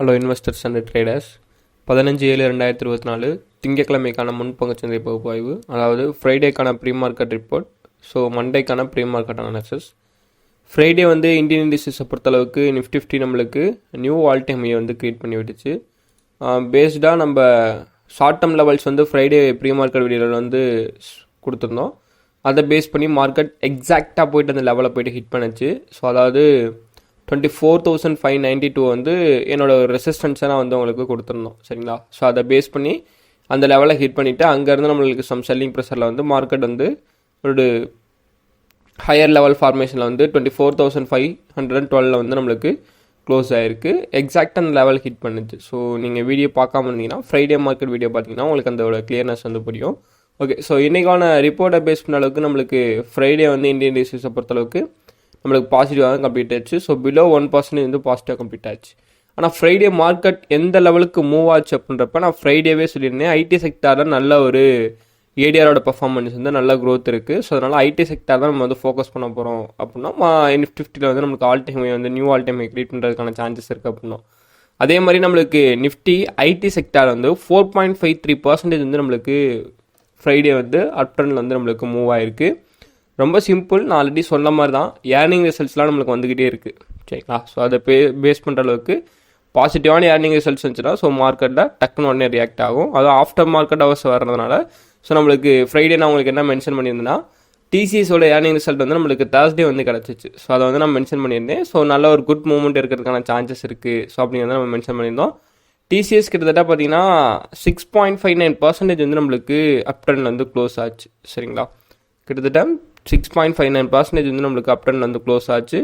Hello investors and traders பதினஞ்சு ஏழு ரெண்டாயிரத்தி இருபத்தி நாலு திங்கட்கிழமைக்கான முன்பங்குச்சந்தை பகுப்பாய்வு அதாவது ஃப்ரைடேக்கான ப்ரீ மார்க்கெட் ரிப்போர்ட் ஸோ மண்டேக்கான ப்ரீ மார்க்கெட் அனாலிசிஸ் ஃப்ரைடே வந்து இந்தியன் இண்டஸ்ட்ரீஸை பொறுத்தளவுக்கு நிஃப்டி ஃபிஃப்டி நம்மளுக்கு நியூ ஆல் டைம் வந்து க்ரியேட் பண்ணி விட்டுச்சு. பேஸ்டாக நம்ம ஷார்ட் டேர்ம் லெவல்ஸ் வந்து ஃப்ரைடே ப்ரீ மார்க்கெட் வீடியோவில் வந்து கொடுத்துருந்தோம். அதை பேஸ் பண்ணி மார்க்கெட் எக்ஸாக்டாக போயிட்டு அந்த லெவலில் போயிட்டு ஹிட் பண்ணுச்சு. ஸோ அதாவது twenty four thousand five ninety two வந்து என்னோட ரெசிஸ்டன்ஸை நான் வந்து உங்களுக்கு கொடுத்துருந்தோம் சரிங்களா? ஸோ அதை பேஸ் பண்ணி அந்த லெவலை ஹிட் பண்ணிவிட்டு அங்கேருந்து நம்மளுக்கு சம் செல்லிங் ப்ரெஷரில் வந்து மார்க்கெட் வந்து ஒரு ஹையர் லெவல் ஃபார்மேஷனில் வந்து twenty four thousand five hundred டுவெலில் வந்து நம்மளுக்கு க்ளோஸ் ஆகிருக்கு எக்ஸாக்ட் அந்த லெவல் ஹிட் பண்ணுச்சு. ஸோ நீங்கள் வீடியோ பார்க்காம இருந்தீங்கன்னா ஃப்ரைடே மார்க்கெட் வீடியோ பார்த்தீங்கன்னா உங்களுக்கு அந்த கிளியர்னஸ் வந்து புரியும். ஓகே ஸோ இன்றைக்கான ரிப்போர்ட்டை பேஸ் பண்ண அளவுக்கு நம்மளுக்கு ஃப்ரைடே வந்து இந்தியன் டிசிஸை பொறுத்தளவுக்கு நம்மளுக்கு பாசிட்டிவாக தான் கம்ப்ளீட் ஆச்சு. ஸோ பிலோ ஒன் பர்சன்டேஜ் வந்து பாசிட்டிவாக கம்ப்ளீட் ஆச்சு. ஆனால் ஃப்ரைடே மார்க்கெட் எந்த லெவலுக்கு மூவ் ஆச்சு அப்படின்றப்ப நான் ஃப்ரைடேவே சொல்லியிருந்தேன். ஐடி செக்டாரில் நல்ல ஒரு ஏடிஆரோட பர்ஃபார்மன்ஸ் வந்து நல்ல க்ரோத் இருக்குது ஸோ அதனால் ஐடி செக்டார் தான் நம்ம வந்து ஃபோக்கஸ் பண்ண போகிறோம் அப்படின்னா நிஃப்டி ஃபிஃப்டியில் வந்து நம்மளுக்கு ஆல் டைம் வந்து நியூ ஆல் டைம் க்ரியேட் பண்ணுறதுக்கான சான்சஸ் இருக்குது அப்படின்னா. அதே மாதிரி நம்மளுக்கு நிஃப்டி ஐடி செக்டார் வந்து four point five three percentage வந்து நம்மளுக்கு ஃப்ரைடே வந்து அப்டர்னில் வந்து நம்மளுக்கு மூவ் ஆயிருக்கு. ரொம்ப சிம்பிள் நான் ஆல்ரெடி சொன்ன மாதிரி தான் ஏர்னிங் ரிசல்ட்ஸ்லாம் நம்மளுக்கு வந்துக்கிட்டே இருக்குது சரிங்களா? ஸோ அதை பே பேஸ் பண்ணுற அளவுக்கு பாசிட்டிவான ஏர்னிங் ரிசல்ட்ஸ் வந்துச்சுன்னா ஸோ மார்க்கெட்டில் டக்குன்னு உடனே ரியாக்ட் ஆகும். அதுவும் ஆஃப்டர் மார்க்கெட் ஹவர்ஸ் வர்றதுனால ஸோ நம்மளுக்கு ஃப்ரைடே நான் உங்களுக்கு என்ன மென்ஷன் பண்ணியிருந்தேன்னா டிசிஎஸோட ஏர்னிங் ரிசல்ட் வந்து நம்மளுக்கு தேர்ஸ்டே வந்து கிடச்சிச்சு. ஸோ அதை வந்து நான் மென்ஷன் பண்ணியிருந்தேன். ஸோ நல்ல ஒரு குட் மூமெண்ட் இருக்கிறதுக்கான சான்சஸ் இருக்குது ஸோ அப்படிங்கிறத நம்ம மென்ஷன் பண்ணியிருந்தோம். டிசிஎஸ் கிட்டத்தட்ட பார்த்தீங்கன்னா six point five nine percentage வந்து நம்மளுக்கு அப்டர்னில் வந்து க்ளோஸ் ஆச்சு. சரிங்களா? கிட்டத்தட்ட six point five nine percentage வந்து நம்மளுக்கு அப்டர்ன் வந்து க்ளோஸ் ஆச்சு.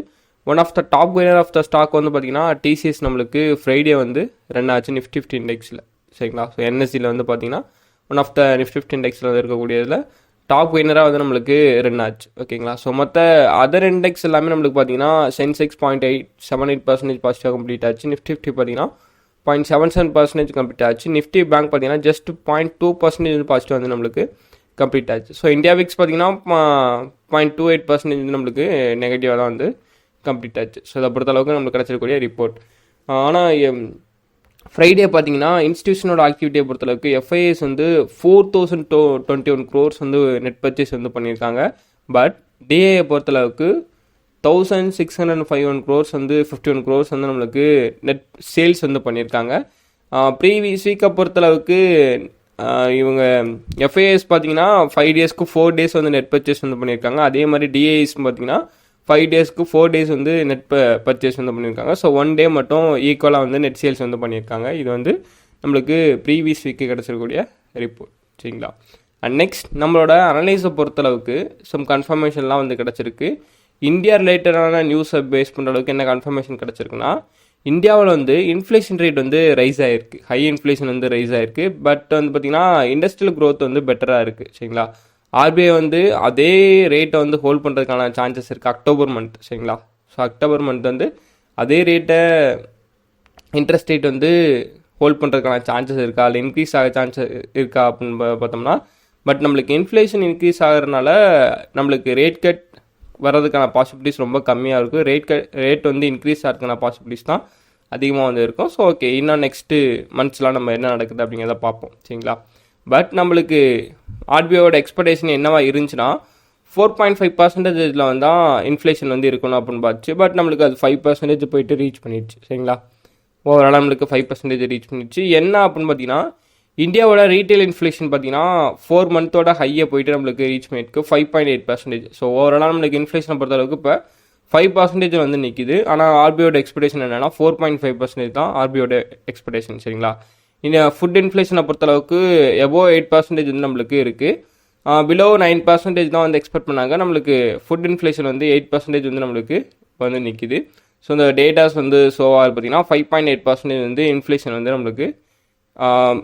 One of the top gainer of the stock வந்து பார்த்தீங்கன்னா டிசிஎஸ் நம்மளுக்கு ஃப்ரைடே வந்து ரன் ஆச்சு நிஃப்டி ஃபிஃப்டி இண்டெக்ஸில் சரிங்களா? ஸோ என்எஸ்சியில் வந்து பார்த்தீங்கன்னா one of the Nifty fifty இண்டெக்ஸில் வந்து இருக்கக்கூடியதில் டாப் கெயினராக வந்து நம்மளுக்கு ரன் ஆச்சு. ஓகேங்களா? ஸோ மற்ற அதர் இண்டெக்ஸ் எல்லாமே நம்மளுக்கு பார்த்தீங்கன்னா Sensex point eight seven eight percentage பாசிட்டிவாக கம்ப்ளீட் ஆச்சு. நிஃப்டி ஃபிஃப்டி பார்த்தீங்கன்னா point seven seven percentage complete ஆச்சு. நிஃப்டி பேங்க் பார்த்தீங்கன்னா ஜஸ்ட் பாயிண்ட் டூ பர்சன்டேஜ் வந்து பாசிட்டிவ் வந்து நம்மளுக்கு கம்ப்ளீட் ஆச்சு. ஸோ இந்தியா விக்ஸ் பார்த்தீங்கன்னா பாயிண்ட் டூ எயிட் பர்சன்டேஜ் வந்து நம்மளுக்கு நெகட்டிவாக தான் வந்து கம்ப்ளீட் ஆச்சு. ஸோ அதை பொறுத்த அளவுக்கு நம்மளுக்கு கிடச்சிருக்கக்கூடிய ரிப்போர்ட் ஆனால் ஃப்ரைடே பார்த்தீங்கன்னா இன்ஸ்டியூஷனோட ஆக்டிவிட்டியை பொறுத்தளவுக்கு எஃப்ஐஎஸ் வந்து four thousand two twenty one crores வந்து நெட் பர்ச்சேஸ் வந்து பண்ணியிருக்காங்க. பட் டிஏயை பொறுத்தளவுக்கு thousand six hundred and five one crores வந்து ஃபிஃப்டி ஒன் க்ரோர்ஸ் வந்து நம்மளுக்கு நெட் சேல்ஸ் வந்து பண்ணியிருக்காங்க. ப்ரீவியஸ் வீக்கை பொறுத்தளவுக்கு இவங்க எஃப்ஐஎஸ் பார்த்தீங்கன்னா ஃபைவ் டேஸ்க்கு ஃபோர் டேஸ் வந்து நெட் பர்ச்சேஸ் வந்து பண்ணியிருக்காங்க அதே மாதிரி டிஏஎஸ் பார்த்தீங்கன்னா ஃபைவ் டேஸ்க்கு ஃபோர் டேஸ் வந்து நெட் ப பர்ச்சேஸ் வந்து பண்ணியிருக்காங்க ஸோ ஒன் டே மட்டும் ஈக்குவலாக வந்து நெட் சேல்ஸ் வந்து பண்ணியிருக்காங்க இது வந்து நம்மளுக்கு ப்ரீவியஸ் வீக்கு கிடச்சிருக்கூடிய ரிப்போர்ட் சரிங்களா? அண்ட் நெக்ஸ்ட் நம்மளோட அனலைஸை பொறுத்தளவுக்கு சம் கன்ஃபர்மேஷன்லாம் வந்து கிடச்சிருக்கு. இந்தியா ரிலேட்டடான நியூஸை பேஸ் பண்ணுற அளவுக்கு என்ன கன்ஃபர்மேஷன் கிடச்சிருக்குன்னா இந்தியாவில் வந்து இன்ஃப்ளேஷன் ரேட் வந்து ரைஸ் ஆகிருக்கு ஹை இன்ஃப்ளேஷன் வந்து ரைஸ் ஆகிருக்கு பட் வந்து பார்த்திங்கன்னா இண்டஸ்ட்ரியல் க்ரோத் வந்து பெட்டராக இருக்குது சரிங்களா? ஆர்பிஐ வந்து அதே ரேட்டை வந்து ஹோல்ட் பண்ணுறதுக்கான சான்சஸ் இருக்குது அக்டோபர் மந்த் சரிங்களா? ஸோ அக்டோபர் மந்த் வந்து அதே ரேட்டை இன்ட்ரெஸ்ட் ரேட் வந்து ஹோல்ட் பண்ணுறதுக்கான சான்சஸ் இருக்கா? இல்லை இன்க்ரீஸ் ஆக சான்சஸ் இருக்கா? அப்படின்னு பார்த்தோம்னா பட் நம்மளுக்கு இன்ஃப்ளேஷன் இன்க்ரீஸ் ஆகிறதுனால நம்மளுக்கு ரேட் கட் வர்றதுக்கான பாசிபிலிட்டிஸ் ரொம்ப கம்மியாக இருக்கும் ரேட் க ரேட் வந்து இன்க்ரீஸ் ஆகிறதுக்கான பாசிபிலிட்டிஸ் தான் அதிகமாக வந்து இருக்கும். ஸோ ஓகே இன்னும் நெக்ஸ்ட்டு மந்த்ஸ்லாம் நம்ம என்ன நடக்குது அப்படிங்கிறத பார்ப்போம். சரிங்களா? பட் நம்மளுக்கு ஆர்பிஐயோட எக்ஸ்பெக்டேஷன் என்னவா இருந்துச்சுன்னா ஃபோர் பாயிண்ட் ஃபைவ் பர்சன்டேஜில் வந்து இன்ஃப்ளேஷன் வந்து இருக்கணும் அப்படின்னு பார்த்துச்சு. பட் நம்மளுக்கு அது ஃபைவ் பர்சன்டேஜ் போயிட்டு ரீச் பண்ணிடுச்சு. சரிங்களா? ஓவரால் நம்மளுக்கு ஃபைவ் பர்சன்டேஜ் ரீச் பண்ணிடுச்சு. என்ன அப்படின்னு பார்த்தீங்கன்னா இந்தியாவோட ரீட்டைல் இன்ஃப்ளேஷன் பார்த்தீங்கன்னா ஃபோர் மந்த்தோட ஹையை போயிட்டு நம்மளுக்கு ரீச் பண்ணியிருக்கு. Five point eight percentage so ஓவராலாக நம்மளுக்கு இன்ஃப்ளேஷனை பொறுத்தளவுக்கு இப்போ ஃபைவ் பர்சன்டேஜ் வந்து நிற்கிது ஆனால் ஆர்பியோட எக்ஸ்பெக்டேஷன் என்னென்னா ஃபோர் பாயிண்ட் ஃபைவ் பர்சன்டேஜ் தான் ஆர்பிஐயோட எக்ஸ்பெக்டேஷன் சரிங்களா? இந்த ஃபுட் இன்ஃப்ளேஷனை பொறுத்தளவுக்கு எபோ எயிட் பர்சன்டேஜ் வந்து நம்மளுக்கு இருக்குது பிலோ நைன் பர்சன்டேஜ் தான் வந்து எக்ஸ்பெக்ட் பண்ணாங்க. நம்மளுக்கு ஃபுட் இன்ஃப்ளேஷன் வந்து எயிட் பர்சன்டேஜ் வந்து நம்மளுக்கு வந்து நிற்கிது ஸோ இந்த டேட்டாஸ் வந்து ஷோவாக பார்த்தீங்கன்னா ஃபைவ் பாயிண்ட் எயிட் பர்சன்டேஜ் வந்து இன்ஃப்ளேஷன் வந்து நம்மளுக்கு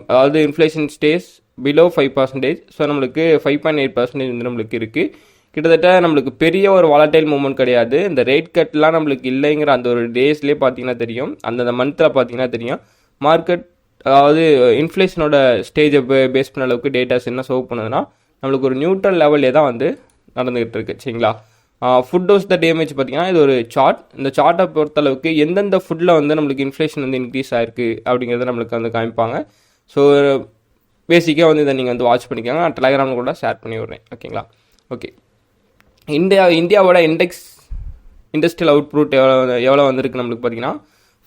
அதாவது inflation stays below five percentage so நம்மளுக்கு ஃபைவ் பாயிண்ட் எயிட் பர்சன்டேஜ் வந்து நம்மளுக்கு இருக்குது கிட்டத்தட்ட நம்மளுக்கு பெரிய ஒரு வாலடைல் மூமெண்ட் கிடையாது. இந்த ரேட் கட்லாம் நம்மளுக்கு இல்லைங்கிற அந்த ஒரு டேஸ்லேயே பார்த்தீங்கன்னா தெரியும். அந்தந்த மந்தில் பார்த்தீங்கன்னா தெரியும். மார்க்கெட் அதாவது இன்ஃப்ளேஷனோட ஸ்டேஜை பேஸ் பண்ண அளவுக்கு டேட்டாஸ் என்ன சோவ் பண்ணுதுன்னா நம்மளுக்கு ஒரு நியூட்ரல் லெவல்லே தான் வந்து நடந்துகிட்டு இருக்கு. சரிங்களா? ஃபுட் டோஸ் த டேமேஜ் பார்த்தீங்கன்னா இது ஒரு சார்ட் இந்த சார்ட்டை பொறுத்தளவுக்கு எந்தெந்த ஃபுட்டில் வந்து நம்மளுக்கு இன்ஃப்ளேஷன் வந்து இன்க்ரீஸ் ஆயிருக்கு அப்படிங்கிறத நம்மளுக்கு வந்து காமிப்பாங்க. ஸோ பேசிக்காக வந்து இதை நீங்கள் வந்து வாட்ச் பண்ணிக்கோங்க. நான் டெலகிராமில் கூட ஷேர் பண்ணி விட்றேன். ஓகேங்களா ஓகே இந்தியா இந்தியாவோட இண்டெக்ஸ் இண்டஸ்ட்ரியல் அவுட்புட் எவ்வளோ எவ்வளோ வந்திருக்கு நம்மளுக்கு பார்த்தீங்கன்னா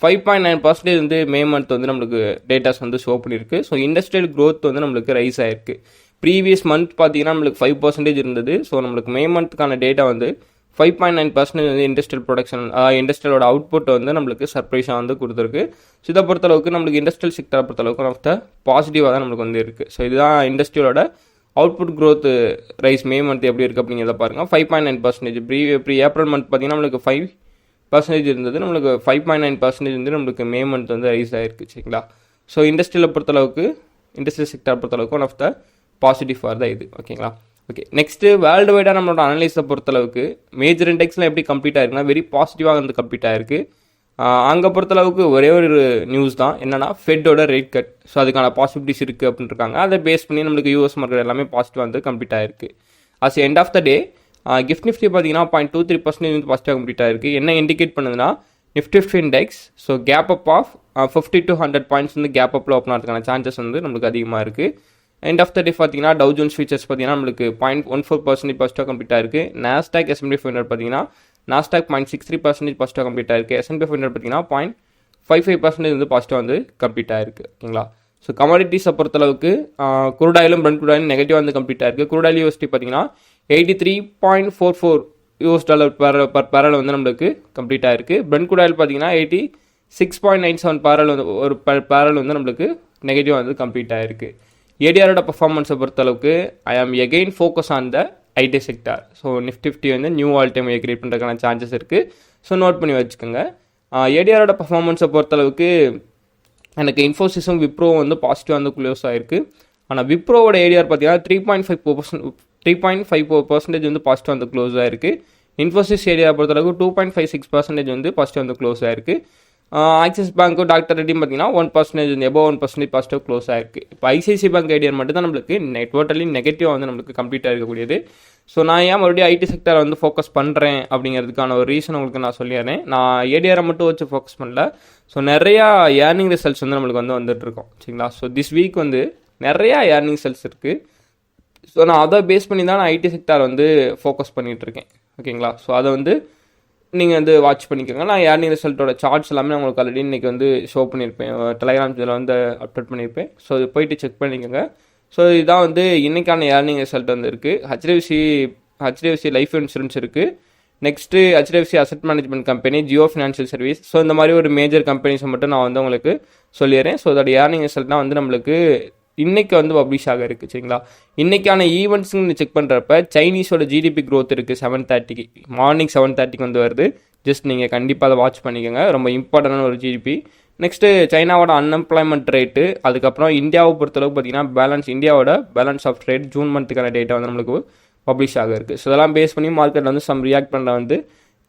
ஃபைவ் பாயிண்ட் நைன் பர்சன்டேஜ் வந்து மே மந்த் வந்து நம்மளுக்கு டேட்டாஸ் வந்து ஷோ பண்ணியிருக்கு. ஸோ இண்டஸ்ட்ரியல் க்ரோத் வந்து நம்மளுக்கு ரைஸ் ஆயிருக்கு. ப்ரீவியஸ் மந்த் பார்த்தீங்கன்னா நம்மளுக்கு ஃபைவ் பர்சன்டேஜ் இருந்தது. ஸோ நம்மளுக்கு மே மந்த்துக்கான டேட்டா வந்து ஃபைவ் பாயிண்ட் நைன் பர்சன்டேஜ் வந்து இண்டஸ்ட்ரியல் ப்ரொடக்ஷன் இண்டஸ்ட்ரியலோட அவுட்புட் வந்து நம்மளுக்கு சர்ப்ரைஸாக வந்து கொடுத்துருக்கு. ஸோ இதை பொறுத்தளவுக்கு நம்மளுக்கு இண்டஸ்ட்ரியல் செக்டரை பொறுத்தளவுக்கு ஒன் ஆஃப் த பாசிட்டிவாக தான் நம்மளுக்கு வந்து இருக்குது ஸோ இதுதான் இண்டஸ்ட்ரியோட output growth rise May month எப்படி இருக்குது அப்படிங்கிறத பாருங்கள் five point nine percentage pre pre April month பார்த்தீங்கன்னா நம்மளுக்கு ஃபைவ் பர்சன்டேஜ் இருந்தது. நம்மளுக்கு ஃபைவ் பாயிண்ட் நைன் பர்சன்டேஜ் வந்து நம்மளுக்கு மே மந்த் வந்து ரைஸ் ஆகிருக்கு சரிங்களா? ஸோ இண்டஸ்ட்ரியில் பொறுத்தளவுக்கு இண்டஸ்ட்ரியல் செக்டரை பொறுத்தளவுக்கு one of the positive for தான் இது? ஓகேங்களா ஓகே நெக்ஸ்ட்டு வேர்ல்டு வைடாக நம்மளோட அனலைஸை பொறுத்தளவுக்கு மேஜர் இண்டெக்ஸ்லாம் எப்படி கம்ப்ளீட் ஆயிருக்குன்னா வெரி பாசிட்டிவாக வந்து கம்ப்ளீட் ஆயிருக்கு. அங்கே பொறுத்தளவுக்கு ஒரே ஒரு நியூஸ் தான். என்னென்னா ஃபெட்டோட ரேட் கட் ஸோ அதுக்கான பாசிபிலிட்டிஸ் இருக்குது அப்படின்னு இருக்காங்க. அதை பேஸ் பண்ணி நம்மளுக்கு யூஎஸ் மார்க்கெட் எல்லாமே பாசிட்டிவாக வந்து கம்ப்ளீட் ஆயிருக்கு. As end of the day GIFT Nifty பார்த்தீங்கன்னா பாயிண்ட் டூ த்ரீ பர்சன்டேஜ் வந்து பாசிட்டிவாக கம்ப்ளீட் ஆயிருக்கு. என்ன இண்டிகேட் பண்ணுதுன்னா Nifty fifty index so gap up of fifty to hundred points வந்து கேப் அப்பில் ஓப்பன் ஆகிறதுக்கான சான்சஸ் வந்து நம்மளுக்கு அதிகமாக இருக்குது எண்ட் ஆஃப் த டே பார்த்தீங்கன்னா டவு ஜோன்ஸ் ஃபீச்சர்ஸ் பார்த்தீங்கன்னா நம்மளுக்கு பாயிண்ட் ஒன் ஃபோர் பர்சன்டேஜ் பாசிட்டிவாக கம்ப்ளீட் ஆயிருக்கு. நாஸ்டாக் எஸ்எம்பி ஃபைவ் ஹண்ட்ரட் பார்த்தீங்கன்னா Nasdaq point six three percentage பாசிட்டிவாக கம்ப்ளீட் ஆயிருக்கு. எஸ்என்பி ஃபைவ் ஹண்ட்ரட் பார்த்தீங்கன்னா பாயிண்ட் ஃபைவ் ஃபைவ் பர்சன்டேஜ் வந்து பாசிட்டிவாக வந்து கம்ப்ளீட் ஆயிருக்கு. ஓகேங்களா? ஸோ கமாடிட்டிஸை பொறுத்தளவுக்கு குரூடாயிலும் ப்ரெண்ட் குரூடாயிலும் நெகட்டிவாக வந்து கம்ப்ளீட் ஆயிருக்கு. குரூடாயில் யூஎஸ்டி பார்த்தீங்கன்னா eighty three point four four US dollar per per barrel வந்து நம்மளுக்கு கம்ப்ளீட் ஆயிருக்கு. பிரண்ட் குரூடாயில் பார்த்தீங்கன்னா eighty six point nine seven barrel வந்து ஒரு பேரல் வந்து நம்மளுக்கு நெகட்டிவாக வந்து கம்ப்ளீட் ஆயிருக்கு. ஏடிஆரோட பர்ஃபார்மன்ஸை பொறுத்தளவுக்கு I am again focus on the IT sector so Nifty fifty வந்து நியூ ஆல் டைம் கிரியேட் பண்ணுறதுக்கான சான்சஸ் இருக்குது ஸோ நோட் பண்ணி வச்சுக்கோங்க. ஏடிஆரோட பர்ஃபார்மன்ஸை பொறுத்தளவுக்கு எனக்கு இன்ஃபோசிஸும் விப்ரோவும் வந்து பாசிட்டிவாக வந்து க்ளோஸ் ஆயிருக்கு. ஆனால் விப்ரோவோட ஏடிஆர் பார்த்தீங்கன்னா three point five percent three point five percentage வந்து பாசிட்டிவ் வந்து க்ளோஸ் ஆயிருக்கு. இன்ஃபோசிஸ் ஏரியா பொறுத்தளவுக்கு two point five six percentage வந்து பாசிட்டிவ் வந்து க்ளோஸ் ஆயிருக்கு. ஆக்சிஸ் பேங்க்கும் டாக்டர் ரெட்டியும் பார்த்தீங்கன்னா ஒன் பர்சன்டேஜ் வந்து above one percentage positive close ஆயிருக்கு. இப்போ ஐசிஐசி பேங்க் ஐடியா மட்டும் தான் நம்மளுக்கு நெட் டோட்டலி நெகட்டிவாக வந்து நம்மளுக்கு கம்ப்ளீட்டாக இருக்கக்கூடியது. ஸோ நான் ஏன் மறுபடியும் ஐடி செக்டரை வந்து ஃபோக்கஸ் பண்ணுறேன் அப்படிங்கிறதுக்கான ஒரு ரீசன் உங்களுக்கு நான் சொல்லிடுறேன். நான் ஏடிஆரை மட்டும் வச்சு ஃபோக்கஸ் பண்ணல. ஸோ நிறையா ஏர்னிங் ரிசல்ட்ஸ் வந்து நம்மளுக்கு வந்து வந்துட்டுருக்கோம். சரிங்களா? ஸோ திஸ் வீக் வந்து நிறையா ஏர்னிங் ரிசல்ட்ஸ் இருக்குது ஸோ நான் அதை பேஸ் பண்ணி தான் நான் ஐடி செக்டார் வந்து ஃபோக்கஸ் பண்ணிகிட்ருக்கேன் ஓகேங்களா? ஸோ அதை வந்து நீங்கள் வந்து வாட்ச் பண்ணிக்கோங்க. நான் ஏர்னிங் ரிசல்ட்டோட சார்ட்ஸ் எல்லாமே நான் உங்களுக்கு ஆல்ரெடி இன்றைக்கி வந்து ஷோ பண்ணியிருப்பேன் டெலகிராம் இதில் வந்து அப்லோட் பண்ணியிருப்பேன் ஸோ இது போயிட்டு செக் பண்ணிக்கோங்க. ஸோ இதுதான் வந்து இன்றைக்கான ஏர்னிங் ரிசல்ட் வந்து இருக்குது ஹெச்டிஎஃப்சி ஹெச்டிஎஃப்சி லைஃப் இன்சூரன்ஸ் இருக்குது next HDFC asset management company Jio financial service so இந்த மாதிரி ஒரு மேஜர் கம்பெனிஸை மட்டும் நான் வந்து உங்களுக்கு சொல்லிடுறேன். ஸோ அதோட ஏர்னிங் ரிசல்ட்னா வந்து நம்மளுக்கு இன்றைக்கி வந்து பப்ளிஷ் ஆக இருக்குது சரிங்களா? இன்றைக்கான ஈவெண்ட்ஸ்னு செக் பண்ணுறப்ப சைனீஸோட ஜிடிபி க்ரோத் இருக்குது செவன் தேர்ட்டிக்கு மார்னிங் செவன் தேர்ட்டிக்கு வந்து வருது. ஜஸ்ட் நீங்கள் கண்டிப்பாக அதை வாட்ச் பண்ணிக்கோங்க. ரொம்ப இம்பார்ட்டண்டான ஒரு ஜிடிபி நெக்ஸ்ட்டு சைனாவோட அன்எம்ப்ளாய்மெண்ட் ரேட்டு அதுக்கப்புறம் இந்தியாவை பொறுத்தளவுக்கு பார்த்தீங்கன்னா பேலன்ஸ் இந்தியாவோட பேலன்ஸ் ஆஃப் ரேட் ஜூன் மந்த்துக்கான டேட்டா வந்து நம்மளுக்கு பப்ளிஷ் ஆக இருக்குது ஸோ இதெல்லாம் பேஸ் பண்ணி மார்க்கெட்டில் வந்து சம் ரியாக்ட் பண்ணுற வந்து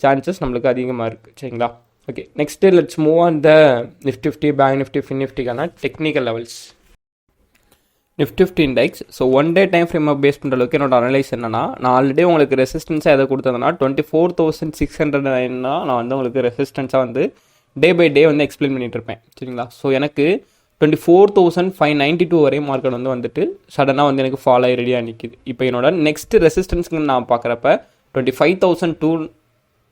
சான்சஸ் நம்மளுக்கு அதிகமாக இருக்குது சரிங்களா? Okay next let's move on the Nifty fifty bank Nifty fin நிஃப்டிக்கான technical levels Nifty fifty index so one day time ஃப்ரேமை base பண்ணுற அளவுக்கு என்னோட அனலைஸ் என்னன்னா நான் ஆல்ரெடி உங்களுக்கு ரெசிஸ்டன்ஸாக எதை கொடுத்ததுன்னா twenty four thousand six hundred நைன்னா நான் வந்து உங்களுக்கு ரெசிஸ்டன்ஸாக வந்து டே பை டே வந்து எக்ஸ்பிளைன் பண்ணிட்டு இருப்பேன். சரிங்களா? ஸோ எனக்கு twenty four thousand five ninety two வரையும் மார்க்கெட் வந்து வந்துட்டு சடனாக வந்து எனக்கு ஃபாலோ ஆகி ரெடியாக நிற்கிது இப்போ என்னோட நெக்ஸ்ட் ரெசிஸ்டன்ஸ்க்கு நான் பார்க்குறப்ப twenty five thousand two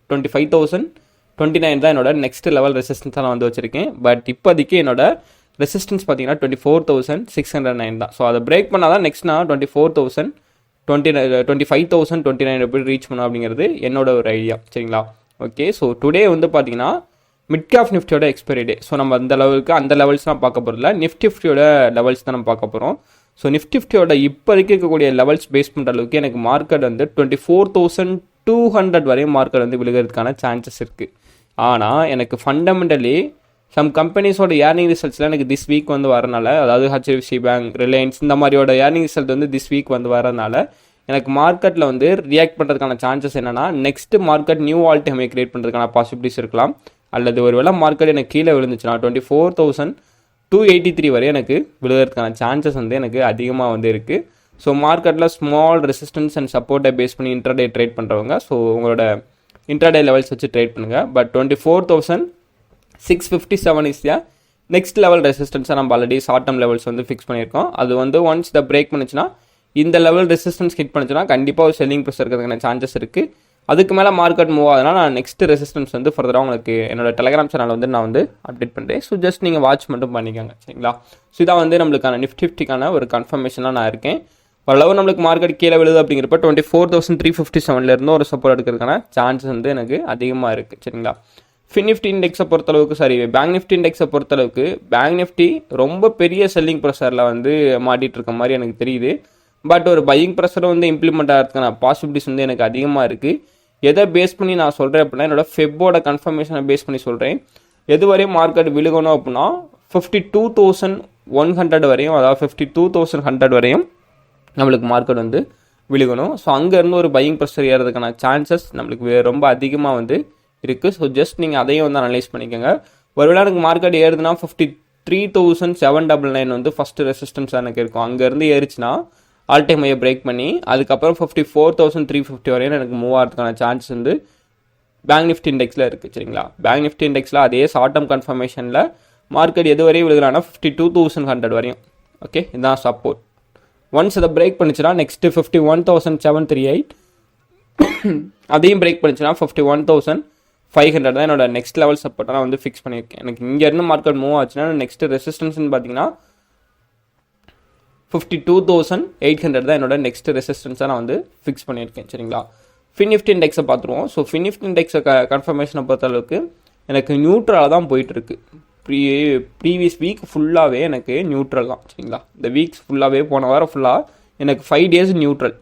twenty five thousand twenty nine தான் என்னோட நெக்ஸ்ட் லெவல் ரெசிஸ்டன்ஸாக நான் வந்து வச்சிருக்கேன். பட் இப்போதைக்கு என்னோட ரெசிஸ்டன்ஸ் பார்த்தீங்கன்னா twenty four thousand six hundred nine தான். ஸோ அதை பிரேக் பண்ணால் தான் நெக்ஸ்ட் நான் twenty four thousand twenty twenty five thousand twenty nine எப்படி ரீச் பண்ணும் அப்படிங்கிறது என்னோட ஒரு ஐடியா சரிங்களா? ஓகே ஸோ டுடே வந்து பார்த்தீங்கன்னா மிட் கேப் நிஃப்டியோட எக்ஸ்பைரி டே ஸோ நம்ம அந்த லெவலுக்கு அந்த லெவல்ஸ்லாம் பார்க்க போகிறதில்ல நிஃப்டி ஃபிஃப்டியோட லெவல்ஸ் தான் நம்ம பார்க்க போகிறோம் ஸோ நிஃப்டி ஃபிஃப்டியோட இப்போ இருக்கக்கூடிய லெவல்ஸ் பேஸ் பண்ணுற அளவுக்கு எனக்கு மார்க்கெட் வந்து twenty four thousand two hundred வரையும் மார்க்கெட் வந்து விழுகிறதுக்கான சான்சஸ் இருக்குது ஆனால் எனக்கு ஃபண்டமெண்டலி சம் கம்பெனிஸோட ஏர்னிங் ரிசல்ட்ஸ்லாம் எனக்கு திஸ் வீக் வந்து வரனால அதாவது ஹெச்டிஎஃப்சி பேங்க் ரிலையன்ஸ் இந்த மாதிரியோட ஏர்னிங் ரிசல்ட் வந்து திஸ் வீக் வந்து வரனால எனக்கு மார்க்கெட்டில் வந்து ரியாக்ட் பண்ணுறதுக்கான சான்சஸ் என்னன்னா next market new all time create பண்ணுறதுக்கான பாசிபிலிட்டிஸ் இருக்கலாம். அல்லது ஒரு வேளை மார்க்கெட் எனக்கு கீழே விழுந்துச்சுன்னா twenty four thousand two eighty three வரை எனக்கு விழுகிறதுக்கான சான்சஸ் வந்து எனக்கு அதிகமாக வந்து இருக்குது ஸோ மார்க்கெட்டில் ஸ்மால் ரெசிஸ்டன்ஸ் அண்ட் சப்போர்ட்டை பேஸ் பண்ணி இன்டர்டே ட்ரேட் பண்ணுறவங்க ஸோ உங்களோட இன்டர்டே லெவல்ஸ் வச்சு ட்ரேட் பண்ணுங்கள் but twenty four thousand six fifty seven is ya next level ரெசிஸ்டன்ஸை நம்ம ஆல்ரெடி ஷார்ட் டர்ம் லெவல்ஸ் வந்து ஃபிக்ஸ் பண்ணியிருக்கோம். அது வந்து ஒன்ஸ் த பிரேக் பண்ணுச்சுன்னா இந்த லெவல் ரெசிஸ்டன்ஸ் ஹிட் பண்ணுச்சுன்னா கண்டிப்பாக ஒரு செல்லிங் ப்ரெஷர் இருக்கிறதுக்கான சான்சஸ் இருக்குது அதுக்கு மேலே மார்க்கெட் மூவ் ஆகுதுன்னா நான் நெக்ஸ்ட் ரெசிஸ்டன்ஸ் வந்து ஃபர்தராக உங்களுக்கு என்னோட டெலிகிராம் சேனல் வந்து நான் வந்து அப்டேட் பண்ணுறேன் ஸோ ஜஸ்ட் நீங்கள் வாட்ச் மட்டும் பண்ணிக்கோங்க சரிங்களா? ஸோ இதான் வந்து நம்மளுக்கான நிஃப்டி ஃபிஃப்டிக்கான ஒரு கன்ஃபர்மேஷனாக நான் இருக்கேன். ஓரளவு நம்மளுக்கு மார்க்கெட் கீழே விழுது அப்படிங்கிறப்ப twenty four thousand three fifty செவன்லேருந்து ஒரு சப்போர்ட் எடுக்கிறதுக்கான சான்ஸ் வந்து எனக்கு அதிகமாக இருக்குது சரிங்களா? ஃபின் நிஃப்டி இண்டெக்ஸை பொறுத்தளவுக்கு சாரி பேங்க் நிஃப்டி இண்டெக்ஸை பொறுத்தளவுக்கு பேங்க் நிஃப்டி ரொம்ப பெரிய செல்லிங் ப்ரெஷரில் வந்து மாட்டிகிட்டு இருக்க மாதிரி எனக்கு தெரியுது. பட் ஒரு பையிங் ப்ரெஷரும் வந்து இம்ப்ளிமெண்ட் ஆகிறதுக்கான பாசிபிலிட்டிஸ் வந்து எனக்கு அதிகமாக இருக்குது எதை பேஸ் பண்ணி நான் சொல்கிறேன் அப்படின்னா என்னோடய ஃபெப்போட கன்ஃபர்மேஷனை பேஸ் பண்ணி சொல்கிறேன் எது வரையும் மார்க்கெட் விழுகணும் அப்படின்னா fifty two thousand one hundred வரையும் அதாவது ஃபிஃப்டி டூ தௌசண்ட் ஹண்ட்ரட் வரையும் நம்மளுக்கு மார்க்கெட் வந்து விழுகணும். ஸோ அங்கேருந்து ஒரு பையிங் ப்ரெஷர் ஏறதுக்கான சான்சஸ் நம்மளுக்கு ரொம்ப அதிகமாக வந்து இருக்குது ஸோ ஜஸ்ட் நீங்கள் அதையும் வந்து அனலைஸ் பண்ணிக்கோங்க. ஒருவேளை எனக்கு market ஏறுதுன்னா fifty three thousand seven double nine வந்து ஃபஸ்ட்டு ரெசிஸ்டன்ஸ் எனக்கு இருக்கும். அங்கேருந்து ஏறிச்சுன்னா ஆல் டைம் ஐயை பிரேக் பண்ணி அதுக்கப்புறம் fifty four thousand three fifty வரையும் எனக்கு மூவ் ஆகிறதுக்கான சான்ஸ் வந்து பேங்க் நிஃப்டி இண்டெக்ஸில் இருக்குது சரிங்களா? பேங்க் நிஃப்டி இண்டெக்ஸில் அதே ஷார்ட் டேர்ம் கன்ஃபர்மேஷனில் மார்க்கெட் எது வரையும் விழுகிறான்னா ஃபிஃப்டி டூ தௌசண்ட் ஹண்ட்ரட் வரையும். ஓகே இதுதான் சப்போர்ட் ஒன்ஸ் அதை break பண்ணிச்சுன்னா next fifty one thousand seven three eight அதையும் break பண்ணிச்சுன்னா fifty one thousand five hundred தான் என்னோட நெக்ஸ்ட் லெவல் சப்போர்ட்டை நான் வந்து ஃபிக்ஸ் பண்ணியிருக்கேன். எனக்கு இங்கேருந்து மார்க்கெட் மூவ் ஆச்சுன்னா நெக்ஸ்ட் ரெசிஸ்டன்ஸ்னு பார்த்தீங்கன்னா fifty two thousand eight hundred தான் என்னோட நெக்ஸ்ட் ரெசிஸ்டன்ஸாக நான் வந்து ஃபிக்ஸ் பண்ணியிருக்கேன் சரிங்களா? ஃபின் இண்டெக்ஸை பார்த்துருவோம். ஸோ ஃபினிஃப்ட் இண்டெக்ஸை க கன்ஃபர்மேஷனை பொறுத்த அளவுக்கு எனக்கு நியூட்ரலாக தான் போயிட்டுருக்கு. ப்ரீ ப்ரீவியஸ் வீக் ஃபுல்லாகவே எனக்கு நியூட்ரல் தான் சரிங்களா? இந்த வீக்ஸ் ஃபுல்லாகவே போன வாரம் ஃபுல்லாக எனக்கு ஃபைவ் டேஸ் நியூட்ரல்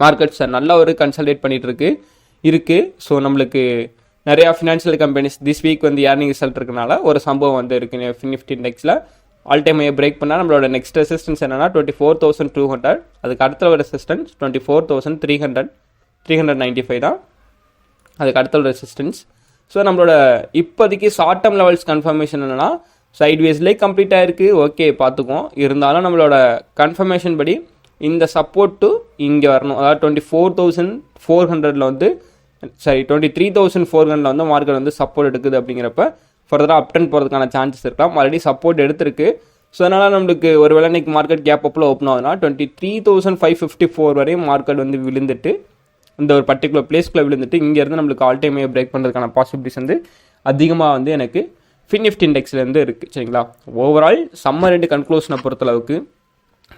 மார்க்கெட்ஸை நல்லா ஒரு கன்சல்டேட் பண்ணிகிட்ருக்கு இருக்குது ஸோ நம்மளுக்கு நிறையா ஃபினான்ஷியல் கம்பெனிஸ் திஸ் வீக் வந்து ஏர்னிங் ரிசல்ட் இருக்கனால ஒரு சம்பவம் வந்து இருக்குது ஃபின் நிஃப்டி இண்டெக்ஸில் ஆல் டைம் பிரேக் பண்ணால் நம்மளோட நெக்ஸ்ட் ரெசிஸ்டன்ஸ் என்னன்னா twenty four thousand two hundred அதுக்கு அடுத்த ஒரு resistance twenty four thousand three hundred three hundred ninety five தான். அதுக்கு அடுத்த ஒரு ரெசிஸ்டன்ஸ் ஸோ நம்மளோட இப்போதைக்கு ஷார்ட் டேர்ம் லெவல்ஸ் கன்ஃபர்மேஷன் என்னென்னா சைட்வேஸ்லேயே கம்ப்ளீட் ஆகிருக்கு ஓகே பார்த்துக்குவோம். இருந்தாலும் நம்மளோட கன்ஃபர்மேஷன் படி இந்த சப்போர்ட் டு இங்கே வரணும். அதாவது டுவெண்ட்டி ஃபோர் தௌசண்ட் ஃபோர் ஹண்ட்ரடில் வந்து sorry twenty three thousand four hundred வந்து மார்க்கெட் வந்து சப்போர்ட் எடுக்குது அப்படிங்கிறப்ப ஃபர்தராக அப்டன் போகிறதுக்கான சான்சஸ் இருக்கலாம். ஆல்ரெடி சப்போர்ட் எடுத்திருக்கு. ஸோ அதனால் நம்மளுக்கு ஒரு வேளை இன்னைக்கு மார்க்கெட் கேப் அப்பில் ஓப்பன் ஆகுதுன்னா twenty three thousand five fifty four வரையும் மார்க்கெட் வந்து விழுந்துட்டு இந்த ஒரு பர்டிகுலர் பிளேஸ்க்குள்ளே விழுந்துட்டு இங்கேருந்து நம்மளுக்கு ஆல் டைமே பிரேக் பண்ணுறதுக்கான பாசிபிலிட்டிஸ் வந்து அதிகமாக வந்து எனக்கு ஃபின்னிஃப்ட் இண்டெக்ஸ்லேருந்து இருக்குது சரிங்களா? ஓவரால் சம்மர் ரெண்டு கன்க்ளூஷனை பொறுத்தளவுக்கு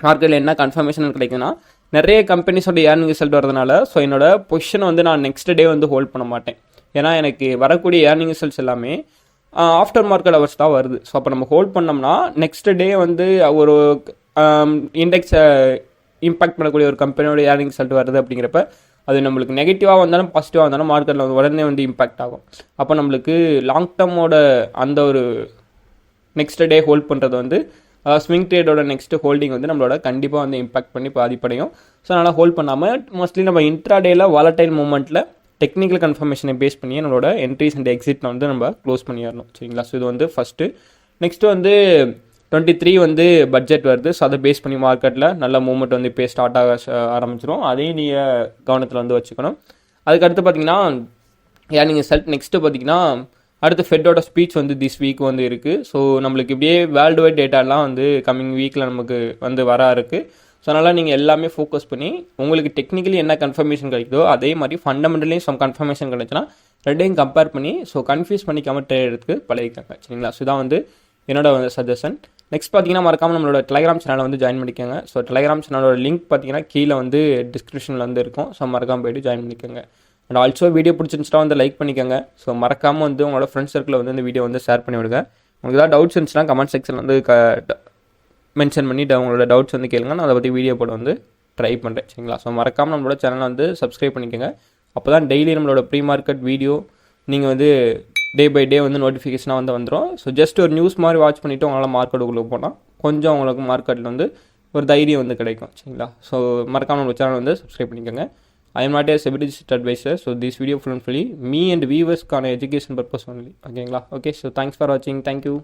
மார்க்கெட்டில் என்ன கன்ஃபர்மேஷன் கிடைக்குன்னா நிறைய கம்பெனிஸோட ஏர்னிங் ரிசல்ட் வரதுனால ஸோ என்னோட பொசிஷனை வந்து நான் நெக்ஸ்ட் டே வந்து ஹோல்ட் பண்ண மாட்டேன். ஏன்னா எனக்கு வரக்கூடிய ஏர்னிங் ரிசல்ட்ஸ் எல்லாமே ஆஃப்டர் மார்க்கெட் அவர்ஸ் தான் வருது. ஸோ அப்போ நம்ம ஹோல்ட் பண்ணோம்னா நெக்ஸ்ட் டே வந்து ஒரு இண்டெக்ஸை இம்பாக்ட் பண்ணக்கூடிய ஒரு கம்பெனியோட ஏர்னிங் ரிசல்ட் வருது அப்படிங்கிறப்ப அது நம்மளுக்கு நெகட்டிவாக வந்தாலும் பாசிட்டிவாக வந்தாலும் மார்க்கெட்டில் வந்து உடனே வந்து இம்பாக்ட் ஆகும். அப்போ நம்மளுக்கு லாங் டேர்மோட அந்த ஒரு நெக்ஸ்ட் டே ஹோல்ட் பண்ணுறது வந்து ஸ்விங் ட்ரேடோட நெக்ஸ்ட் ஹோல்டிங் வந்து நம்மளோட கண்டிப்பாக வந்து இம்பாக்ட் பண்ணி பாதிப்படையும். ஸோ அதனால் ஹோல்ட் பண்ணாமல் மோஸ்ட்லி நம்ம இன்ட்ராடேயில் வாலட்டைல் மூமெண்ட்டில் டெக்னிக்கல் கன்ஃபர்மேஷனை பேஸ் பண்ணி நம்மளோட என்ட்ரிஸ் அண்ட் எக்ஸிட் வந்து நம்ம க்ளோஸ் பண்ணிடணும். சரிங்களா? ஸோ இது வந்து ஃபஸ்ட்டு நெக்ஸ்ட்டு வந்து டுவெண்ட்டி த்ரீ வந்து பட்ஜெட் வருது. ஸோ அதை பேஸ் பண்ணி மார்க்கெட்டில் நல்ல மூவ்மெண்ட் வந்து இப்போ ஸ்டார்ட் ஆக ஆரம்பிச்சிடும் அதையும் நீங்கள் கவனத்தில் வந்து வச்சுக்கணும். அதுக்கடுத்து பார்த்தீங்கன்னா ஏன் நீங்கள் செல்ட் நெக்ஸ்ட்டு பார்த்தீங்கன்னா அடுத்து ஃபெட்டோட ஸ்பீச் வந்து திஸ் வீக் வந்து இருக்குது ஸோ நம்மளுக்கு இப்படியே வேர்ல்டு வைட் டேட்டாலாம் வந்து கம்மிங் வீக்கில் நமக்கு வந்து வர இருக்குது ஸோ அதனால் நீங்கள் எல்லாமே ஃபோக்கஸ் பண்ணி உங்களுக்கு டெக்னிக்கலி என்ன கன்ஃபர்மேஷன் கிடைக்குதோ அதே மாதிரி ஃபண்டமெண்டலையும் சம் கன்ஃபர்மேஷன் கிடைச்சுன்னா ரெண்டையும் கம்பேர் பண்ணி ஸோ கன்ஃபியூஸ் பண்ணிக்காமல் ட்ரேட் எடுத்து பழகிக்காங்க. சரிங்களா? ஸோ இதான் வந்து என்னோட வந்து சஜஷன் நெக்ஸ்ட் பார்த்தீங்கன்னா மறக்காமல் நம்மளோட டெலிகிராம் சேனலை வந்து ஜாயின் பண்ணிக்கோங்க. ஸோ டெலிகிராம் சேனலோட லிங்க் பார்த்தீங்கன்னா கீழே வந்து டிஸ்கிரிப்ஷனில் வந்து இருக்கும். ஸோ மறக்காமல் போயிட்டு ஜாயின் பண்ணிக்கோங்க. அண்ட் ஆல்சோ வீடியோ பிடிச்சிருந்துச்சுன்னா வந்து லைக் பண்ணிக்கோங்க. ஸோ மறக்காமல் வந்து உங்களோட ஃப்ரெண்ட்ஸ் சர்க்கிளில் வந்து இந்த வீடியோ வந்து ஷேர் பண்ணி விடுங்க. உங்களுக்கு ஏதாவது டவுட்ஸ் இருந்துச்சுன்னா கமெண்ட் செக்ஷன் வந்து க மென்ஷன் பண்ணி உங்களோட டவுட்ஸ் வந்து கேளுங்க. நான் அதை பற்றி வீடியோ போட வந்து ட்ரை பண்ணுறேன் சரிங்களா? ஸோ மறக்காமல் நம்மளோட சேனலை வந்து சப்ஸ்கிரைப் பண்ணிக்கோங்க. அப்போ தான் டெய்லி நம்மளோட ப்ரீ மார்க்கெட் வீடியோ நீங்கள் வந்து டே பை டே வந்து நோட்டிஃபிகேஷனாக வந்து வந்துடும் ஸோ ஜஸ்ட் ஒரு நியூஸ் மாதிரி வாட்ச் பண்ணிவிட்டு உங்களால் மார்க்கெட்டுக்குள்ளே போனால் கொஞ்சம் உங்களுக்கு மார்க்கெட்டில் வந்து ஒரு தைரியம் வந்து கிடைக்கும். சரிங்களா? ஸோ மறக்காமல் நம்மளோட சேனல் வந்து சப்ஸ்கிரைப் பண்ணிக்கோங்க. I am not a SEBI registered advisor so this video full fully me and வியூவர்ஸ்க்கான education purpose only ஓகேங்களா ஓகே ஸோ தேங்க்ஸ் ஃபார் வாட்சிங் தேங்க்யூ